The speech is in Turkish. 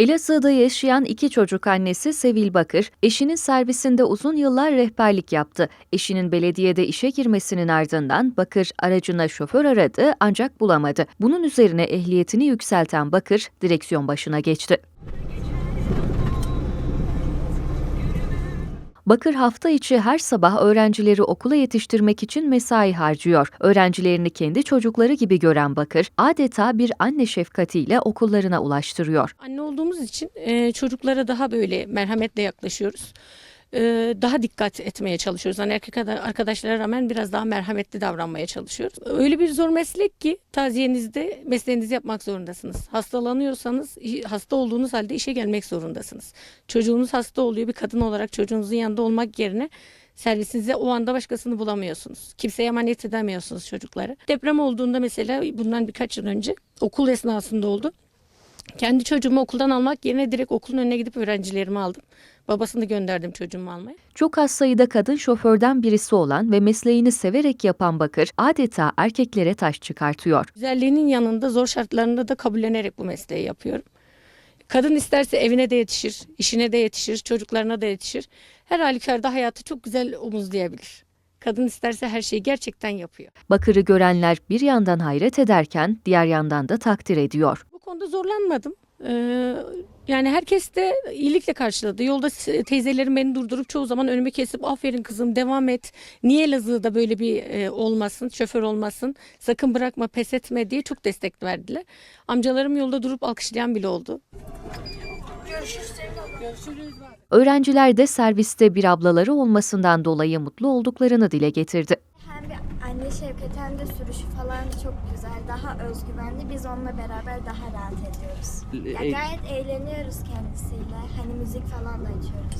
Elazığ'da yaşayan iki çocuk annesi Sevil Bakır, eşinin servisinde uzun yıllar rehberlik yaptı. Eşinin belediyede işe girmesinin ardından Bakır aracına şoför aradı ancak bulamadı. Bunun üzerine ehliyetini yükselten Bakır direksiyon başına geçti. Bakır hafta içi her sabah öğrencileri okula yetiştirmek için mesai harcıyor. Öğrencilerini kendi çocukları gibi gören Bakır, adeta bir anne şefkatiyle okullarına ulaştırıyor. Anne olduğumuz için e, çocuklara daha böyle merhametle yaklaşıyoruz. E, daha dikkat etmeye çalışıyoruz. Hani erkek ada- arkadaşlara rağmen biraz daha merhametli davranmaya çalışıyoruz. Öyle bir zor meslek ki taziyenizde mesleğinizi yapmak zorundasınız. Hastalanıyorsanız hasta olduğunuz halde işe gelmek zorundasınız. Çocuğunuz hasta oluyor bir kadın olarak çocuğunuzun yanında olmak yerine servisinize o anda başkasını bulamıyorsunuz. Kimseye emanet edemiyorsunuz çocukları. Deprem olduğunda mesela bundan birkaç yıl önce okul esnasında oldu. Kendi çocuğumu okuldan almak yerine direkt okulun önüne gidip öğrencilerimi aldım. Babasını gönderdim çocuğumu almaya. Çok az sayıda kadın şoförden birisi olan ve mesleğini severek yapan Bakır, adeta erkeklere taş çıkartıyor. Güzelliğinin yanında zor şartlarında da kabullenerek bu mesleği yapıyorum. Kadın isterse evine de yetişir, işine de yetişir, çocuklarına da yetişir. Her halükarda hayatı çok güzel omuzlayabilir. Kadın isterse her şeyi gerçekten yapıyor. Bakır'ı görenler bir yandan hayret ederken diğer yandan da takdir ediyor. Konuda zorlanmadım. Ee, yani herkes de iyilikle karşıladı. Yolda teyzelerim beni durdurup çoğu zaman önümü kesip aferin kızım devam et. Niye Elazığ'da böyle bir e, olmasın, şoför olmasın, sakın bırakma pes etme diye çok destek verdiler. Amcalarım yolda durup alkışlayan bile oldu. Öğrenciler de serviste bir ablaları olmasından dolayı mutlu olduklarını dile getirdi. Şefkati hem de sürüşü falan çok güzel. Daha özgüvenli. Biz onunla beraber daha rahat ediyoruz. Ya E- gayet eğleniyoruz kendisiyle. Hani müzik falan da açıyoruz.